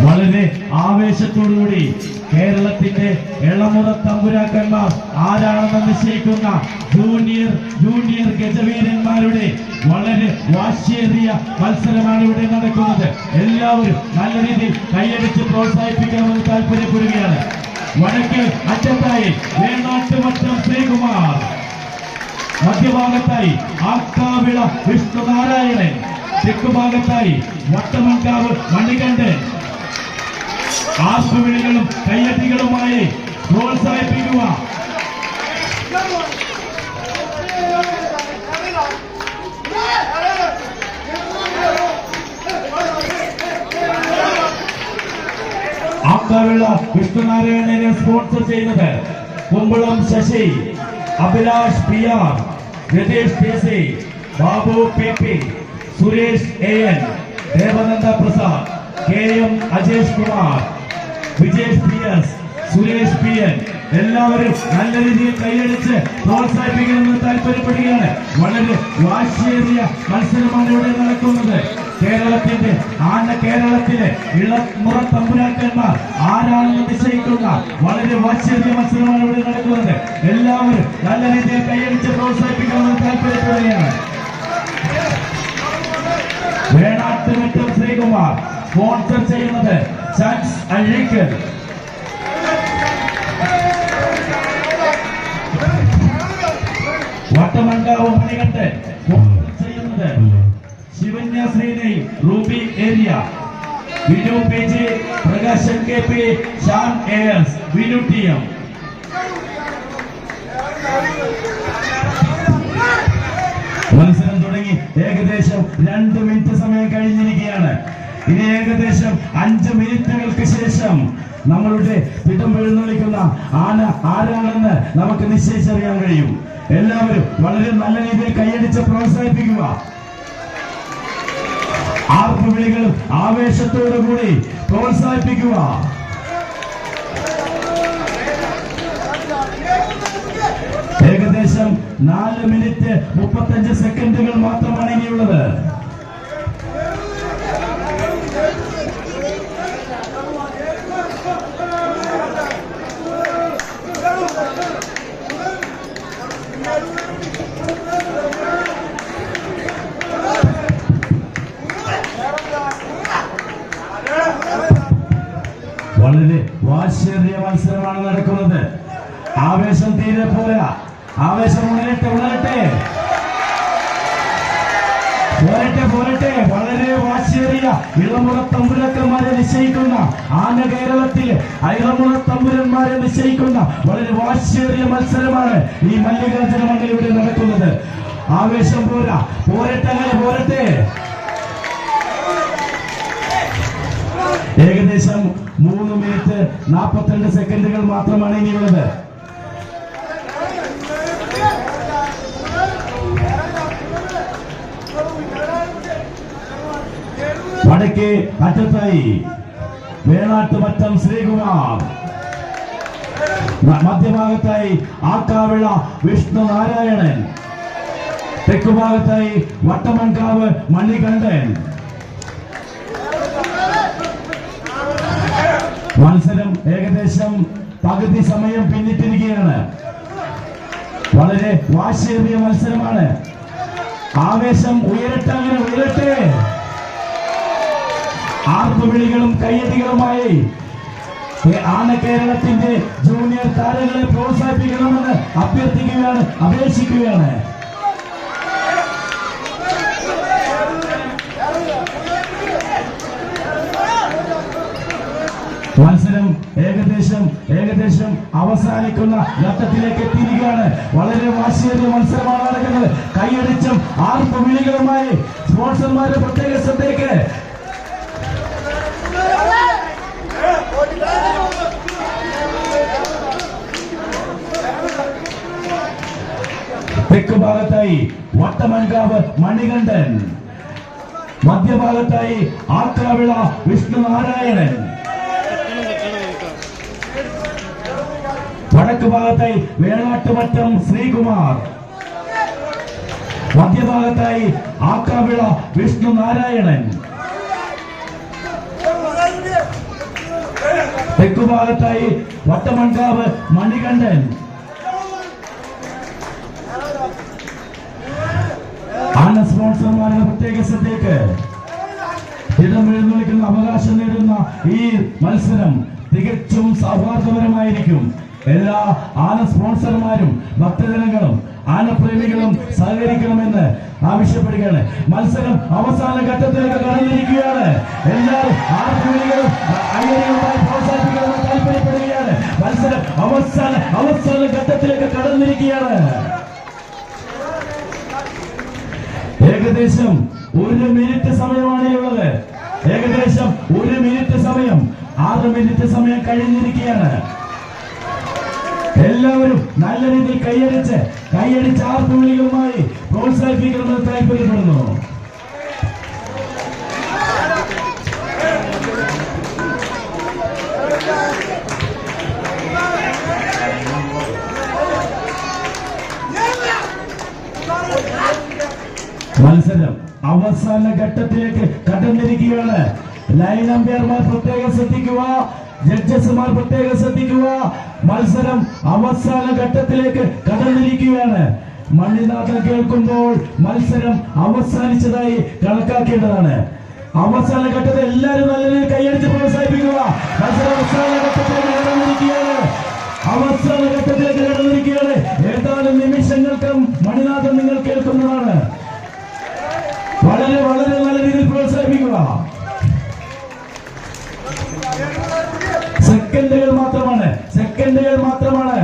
വളരെ ആവേശത്തോടുകൂടി കേരളത്തിന്റെ ഇളമുറ തമ്പുരാക്കന്മാർ ആരാണെന്ന് നിശ്ചയിക്കുന്ന ജൂനിയർ ജൂനിയർ ഗജവീരന്മാരുടെ വളരെ വാശിയേറിയ മത്സരമാണ് ഇവിടെ നടക്കുന്നത്. എല്ലാവരും നല്ല രീതിയിൽ കൈയടിച്ച് പ്രോത്സാഹിപ്പിക്കണമെന്ന് താല്പര്യപ്പെടുകയാണ്. വടക്ക് അറ്റത്തായി വേണാട്ടുമറ്റം ശ്രീകുമാർ. മധ്യഭാഗത്തായി ആക്കാവിള വിഷ്ണുനാരായണൻ. തെക്കുഭാഗത്തായി വട്ടമൺകാവ് മണികണ്ഠൻ. ആർപ്പുവിളികളും കയ്യടികളുമായി പ്രോത്സാഹിപ്പിക്കുക. ആക്കാവിള വിഷ്ണുനാരായണനെ സ്പോൺസർ ചെയ്യുന്നത് Kumbalam Sasi Abhilash P R Ratheesh P C Babu P P Suresh A N Devananda Prasad K M Ajesh Kumar Vijesh P S Suresh P N എല്ലാവരും നല്ല രീതിയിൽ കൈയടിച്ച് പ്രോത്സാഹിപ്പിക്കണമെന്ന് താല്പര്യപ്പെടുകയാണ്. വളരെ വാശിയേറിയ മത്സരമാണ് ഇവിടെ നടക്കുന്നത്. കേരളത്തിന്റെ ആന കേരളത്തിലെ ഇളമുറ തമ്പുരാക്കന്മാർ ആരാണെന്ന് നിശ്ചയിക്കുന്ന വളരെ വാശിയേറിയ മത്സരമാണ് ഇവിടെ നടക്കുന്നത്. എല്ലാവരും നല്ല രീതിയിൽ കൈയടിച്ച് പ്രോത്സാഹിപ്പിക്കണമെന്ന് താല്പര്യപ്പെടുകയാണ്. വേണാട്ടുമുറ്റം ശ്രീകുമാർ സ്പോൺസർ ചെയ്യുന്നത് ചാൻസ് അഴീക്കൽ വട്ടമണ്ടാവ് മണികണ്ഠൻ ചെയ്യുന്നത് Shivanya Sreeni Ruby area Vinu P G Prakashan K P Shan A S Vinu T M മത്സരം തുടങ്ങി. ഏകദേശം രണ്ട് മിനിറ്റ് സമയം കഴിഞ്ഞിരിക്കുകയാണ്. ഇനി ഏകദേശം അഞ്ച് മിനിറ്റുകൾക്ക് ശേഷം നമ്മളുടെ പിടം എഴുന്നള്ളിക്കുന്ന ആന ആരാണെന്ന് നമുക്ക് നിശ്ചയിച്ചറിയാൻ കഴിയും. എല്ലാവരും വളരെ നല്ല രീതിയിൽ കൈയടിച്ച് പ്രോത്സാഹിപ്പിക്കുക. ആർപ്പുവിളികളും ആവേശത്തോടു കൂടി പ്രോത്സാഹിപ്പിക്കുക. ഏകദേശം നാല് മിനിറ്റ് മുപ്പത്തഞ്ച് സെക്കൻഡുകൾ മാത്രമാണ് ഇനിയുള്ളത്. വളരെ വാശേറിയ മത്സരമാണ് നടക്കുന്നത്. ആവേശം തീരെ പോരാ. ആവേശം ഉണരട്ടെ ഉണരട്ടെ. പോരട്ടെ പോരട്ടെ. വളരെ വാശേറിയ ഇളമുറ തമ്പുരക്കന്മാരെ നിശ്ചയിക്കുന്ന ആന കേരളത്തിലെ ഇളമുറ തമ്പുരന്മാരെ നിശ്ചയിക്കുന്ന വളരെ വാശേറിയ മത്സരമാണ് ഈ മല്ലികാർജുന മണ്ഡലിവിടെ നടക്കുന്നത്. ആവേശം പോരാ. പോരട്ടെ അങ്ങനെ പോരട്ടെ. ഏകദേശം മൂന്ന് മിനിറ്റ് നാൽപ്പത്തിരണ്ട് സെക്കൻഡുകൾ മാത്രമാണ് ഇനിയുള്ളത്. വടക്കേ അറ്റത്തായി വേണാട്ടുമറ്റം ശ്രീകുമാർ. മധ്യഭാഗത്തായി ആക്കാവിള വിഷ്ണു നാരായണൻ തെക്കുഭാഗത്തായി വട്ടമൺകാവ് മണികണ്ഠൻ. മത്സരം ഏകദേശം പകുതി സമയം പിന്നിട്ടിരിക്കുകയാണ്. വളരെ വാശിയേറിയ മത്സരമാണ്. ആവേശം ഉയരട്ടെ അങ്ങനെ ഉയരട്ടെ. ആർപ്പുവിളികളും കയ്യടികളുമായി ആണ് കേരളത്തിന്റെ ജൂനിയർ താരങ്ങളെ പ്രോത്സാഹിപ്പിക്കണമെന്ന് അഭ്യർത്ഥിക്കുകയാണ് അപേക്ഷിക്കുകയാണ്. മത്സരം ഏകദേശം ഏകദേശം അവസാനിക്കുന്ന ഘട്ടത്തിലേക്ക് എത്തിയിരിക്കുകയാണ്. വളരെ വാശിയേറിയ മത്സരമാണ് നടക്കുന്നത്. കൈയടിച്ചും ആർപ്പ് വിളികളുമായി സ്പോൺസർമാരുടെ പ്രത്യേക ശ്രദ്ധയ്ക്ക് തെക്ക് ഭാഗത്തായി വട്ടമൻകാവ് മണികണ്ഠൻ. മധ്യഭാഗത്തായി ആക്കാവിള വിഷ്ണുനാരായണൻ. വടക്ക് ഭാഗത്തായി വേളാട്ടുമറ്റം ശ്രീകുമാർ. മധ്യഭാഗത്തായി ആക്കാവിള വിഷ്ണു നാരായണൻ. തെക്കുഭാഗത്തായി വട്ടമൺകാവ് മണികണ്ഠൻ. ആന സ്പോൺസർമാരുടെ പ്രത്യേക ശ്രദ്ധയ്ക്ക് ഇടം എഴുന്നള്ളിക്കുന്ന അവകാശം നേടുന്ന ഈ മത്സരം തികച്ചും സൗഹാർദ്ദപരമായിരിക്കും. എല്ലാ ആന സ്പോൺസർമാരും ഭക്തജനങ്ങളും ആനപ്രേമികളും സഹകരിക്കണമെന്ന് ആവശ്യപ്പെടുകയാണ്. മത്സരം അവസാന ഘട്ടത്തിലേക്ക് കടന്നിരിക്കുകയാണ്. എല്ലാവരും മത്സരം അവസാന അവസാന ഘട്ടത്തിലേക്ക് കടന്നിരിക്കുകയാണ്. ഏകദേശം ഒരു മിനിറ്റ് സമയമാണ് ഉള്ളത്. ഏകദേശം ഒരു മിനിറ്റ് സമയം ആറ് മിനിറ്റ് സമയം കഴിഞ്ഞിരിക്കുകയാണ്. എല്ലാവരും നല്ല രീതിയിൽ കൈയടിച്ച് കൈയടിച്ച് ആർപ്പുവിളികളുമായി പ്രോത്സാഹിപ്പിക്കണമെന്ന് താല്പര്യപ്പെടുന്നു. മത്സരം അവസാന ഘട്ടത്തിലേക്ക് കടന്നിരിക്കുകയാണ്. ലൈൻ അമ്പയർമാർ പ്രത്യേകം ശ്രദ്ധിക്കുക. ജഡ്ജസ്മാർ പ്രത്യേകം ശ്രദ്ധിക്കുക. മത്സരം അവസാന ഘട്ടത്തിലേക്ക് കടന്നിരിക്കുകയാണ്. മണിനാഥം കേൾക്കുമ്പോൾ മത്സരം അവസാനിച്ചതായി കണക്കാക്കേണ്ടതാണ്. അവസാന ഘട്ടത്തിൽ എല്ലാവരും നല്ല രീതിയിൽ കൈയടിച്ച് പ്രോത്സാഹിപ്പിക്കുക. മത്സരം അവസാന ഘട്ടത്തിലേക്ക് കടന്നിരിക്കുകയാണ്. അവസാന ഘട്ടത്തിലേക്ക് കടന്നിരിക്കുകയാണ്. ഏതാനും നിമിഷങ്ങൾക്കും മണിനാഥം നിങ്ങൾ കേൾക്കുന്നതാണ്. വളരെ വളരെ നല്ല രീതിയിൽ പ്രോത്സാഹിപ്പിക്കുക. സെക്കൻഡുകൾ മാത്രമാണ്.